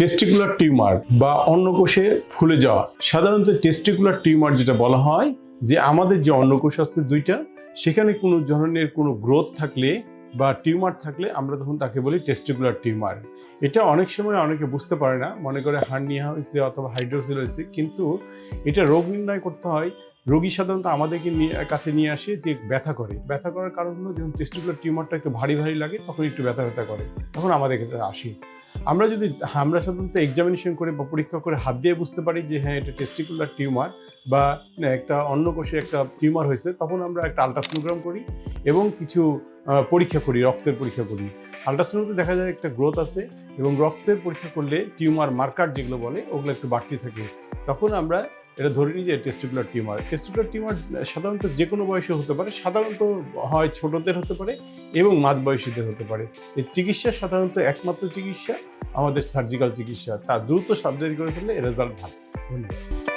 Testicular tumour বা অন্নকোষে ফুলে যাওয়া। সাধারণত টেস্টিকুলার টিউমার যেটা বলা হয়, যে আমাদের যে অন্নকোষ আছে দুইটা, সেখানে কোনো ধরনের কোনো গ্রোথ থাকলে বা টিউমার থাকলে আমরা তখন তাকে বলি টেস্টিকুলার টিউমার এটা অনেক সময় অনেকে বুঝতে পারে না, মনে করে হার্নিয়া হয়েছে অথবা হাইড্রোসিল হয়েছে কিন্তু এটা রোগ নির্ণয় করতে হয়। রোগী সাধারণত আমাদেরকে নিয়ে, কাছে নিয়ে আসে যে ব্যথা করে। ব্যথা করার কারণ হলো যখন টেস্টিকুলার টিউমারটা একটু ভারী ভারী লাগে, তখন একটু ব্যথা ব্যথা করে। তখন আমাদের কাছে আসি। আমরা যদি আমরা সাধারণত এক্সামিনেশন করে বা পরীক্ষা করে হাত দিয়ে বুঝতে পারি যে হ্যাঁ এটা টেস্টিকুলার টিউমার বা একটা অন্য কোষে একটা টিউমার হয়েছে, তখন আমরা একটা আলট্রাসোনোগ্রাম করি এবং কিছু পরীক্ষা করি, রক্তের পরীক্ষা করি। আলট্রাসোনোতে দেখা যায় একটা গ্রোথ আছে এবং রক্তের পরীক্ষা করলে টিউমার মার্কার যেগুলো বলে, ওগুলো একটু বাড়তি থাকে। তখন আমরা এটা ধরে নিই যে টেস্টিকুলার টিউমার টেস্টিকুলার টিউমার সাধারণত যে কোনো বয়সে হতে পারে, সাধারণত হয় ছোটদের হতে পারে এবং মাঝ বয়সীদের হতে পারে। এই চিকিৎসা সাধারণত একমাত্র চিকিৎসা আমাদের সার্জিক্যাল চিকিৎসা। তা দ্রুত সার্জারি করে ফেললে রেজাল্ট ভালো। ধন্যবাদ।